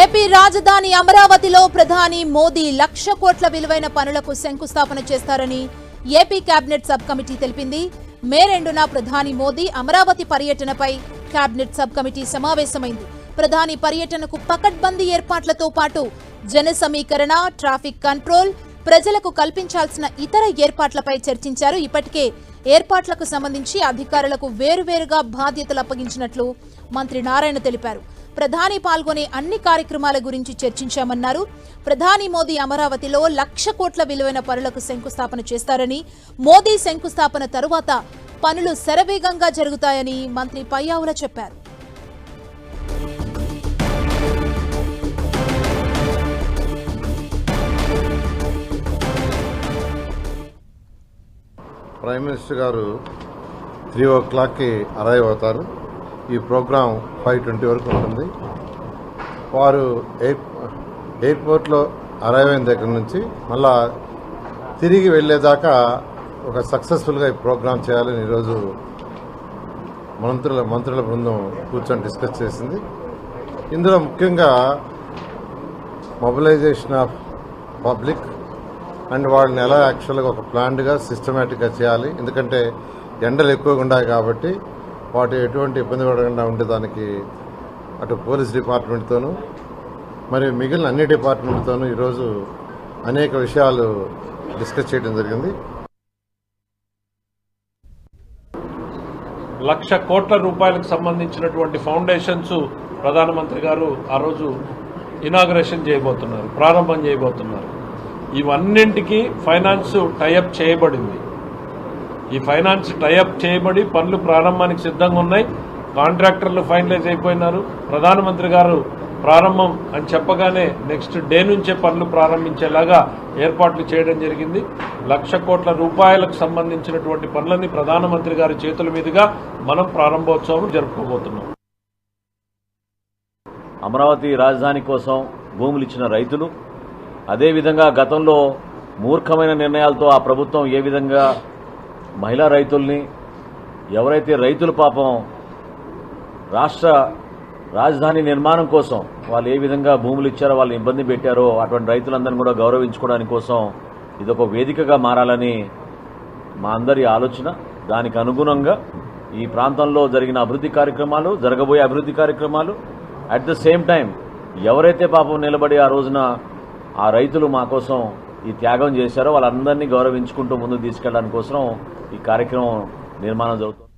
AP రాజధాని అమరావతిలో ప్రధాని మోదీ లక్ష కోట్ల విలువైన పనులకు శంకుస్థాపన చేస్తారని ఏపీ కేబినెట్ సబ్ కమిటీ తెలిపింది. మే రెండున ప్రధాని మోదీ అమరావతి పర్యటనపై కేబినెట్ సబ్ కమిటీ సమావేశమైంది. ప్రధాని పర్యటనకు పకడ్బందీ ఏర్పాట్లతో పాటు జన సమీకరణ ట్రాఫిక్ కంట్రోల్ ప్రజలకు కల్పించాల్సిన ఇతర ఏర్పాట్లపై చర్చించారు. ఇప్పటికే ఏర్పాట్లకు సంబంధించి అధికారులకు వేరువేరుగా బాధ్యతలు అప్పగించినట్లు మంత్రి నారాయణ తెలిపారు. ప్రధాని పాల్గొనే అన్ని కార్యక్రమాల గురించి చర్చించామన్నారు. ప్రధాని మోదీ అమరావతిలో లక్ష కోట్ల విలువైన పనులకు శంకుస్థాపన చేస్తారని మోదీ శంకుస్థాపన తరువాత పనులు శరవేగంగా జరుగుతాయని మంత్రి పయ్యావుల చెప్పారు. ప్రైమ్ మినిస్టర్ గారు త్రీ ఓ క్లాక్కి అరైవ్ అవుతారు. ఈ ప్రోగ్రాం ఫైవ్ ట్వంటీ వరకు ఉంటుంది. వారు ఎయిర్ ఎయిర్పోర్ట్లో అరైవ్ అయిన దగ్గర నుంచి మళ్ళా తిరిగి వెళ్ళేదాకా ఒక సక్సెస్ఫుల్గా ఈ ప్రోగ్రాం చేయాలని ఈరోజు మంత్రుల మంత్రుల బృందం కూర్చొని డిస్కస్ చేసింది. ఇందులో ముఖ్యంగా మొబిలైజేషన్ ఆఫ్ పబ్లిక్ అండ్ వాళ్ళని ఎలా యాక్చువల్గా ఒక ప్లాన్డ్గా సిస్టమేటిక్గా చేయాలి. ఎందుకంటే ఎండలు ఎక్కువగా ఉన్నాయి కాబట్టి వాటి ఎటువంటి ఇబ్బంది పడకుండా ఉండేదానికి అటు పోలీస్ డిపార్ట్మెంట్తోనూ మరియు మిగిలిన అన్ని డిపార్ట్మెంట్తోనూ ఈరోజు అనేక విషయాలు డిస్కస్ చేయడం జరిగింది. లక్ష కోట్ల రూపాయలకు సంబంధించినటువంటి ఫౌండేషన్స్ ప్రధానమంత్రి గారు ఆ రోజు ఇనాగ్రేషన్ చేయబోతున్నారు ప్రారంభం చేయబోతున్నారు. ఇవన్నింటికి ఫైనాన్స్ టైఅప్ చేయబడింది. ఈ ఫైనాన్స్ టైఅప్ చేయబడి పనులు ప్రారంభానికి సిద్ధంగా ఉన్నాయి. కాంట్రాక్టర్లు ఫైనలైజ్ అయిపోయినారు. ప్రధానమంత్రి గారు ప్రారంభం అని చెప్పగానే నెక్స్ట్ డే నుంచే పనులు ప్రారంభించేలాగా ఏర్పాట్లు చేయడం జరిగింది. లక్ష కోట్ల రూపాయలకు సంబంధించినటువంటి పనులన్నీ ప్రధానమంత్రి గారి చేతుల మీదుగా మనం ప్రారంభోత్సవం జరుపుకోబోతున్నాం. అమరావతి రాజధాని కోసం భూములు ఇచ్చిన రైతులు అదేవిధంగా గతంలో మూర్ఖమైన నిర్ణయాలతో ఆ ప్రభుత్వం ఏ విధంగా మహిళా రైతుల్ని ఎవరైతే రైతులు పాపం రాష్ట్ర రాజధాని నిర్మాణం కోసం వాళ్ళు ఏ విధంగా భూములు ఇచ్చారో వాళ్ళని ఇబ్బంది పెట్టారో అటువంటి రైతులందరినీ కూడా గౌరవించుకోవడానికి కోసం ఇదొక వేదికగా మారాలని మా అందరి ఆలోచన. దానికి అనుగుణంగా ఈ ప్రాంతంలో జరిగిన అభివృద్ధి కార్యక్రమాలు జరగబోయే అభివృద్ధి కార్యక్రమాలు అట్ ద సేమ్ టైం ఎవరైతే పాపం నిలబడి ఆ రోజున ఆ రైతులు మా కోసం ఈ త్యాగం చేశారో వాళ్ళందరినీ గౌరవించుకుంటూ ముందుకు తీసుకెళ్ళడానికి కోసం ఈ కార్యక్రమం నిర్మాణం జరుగుతుంది.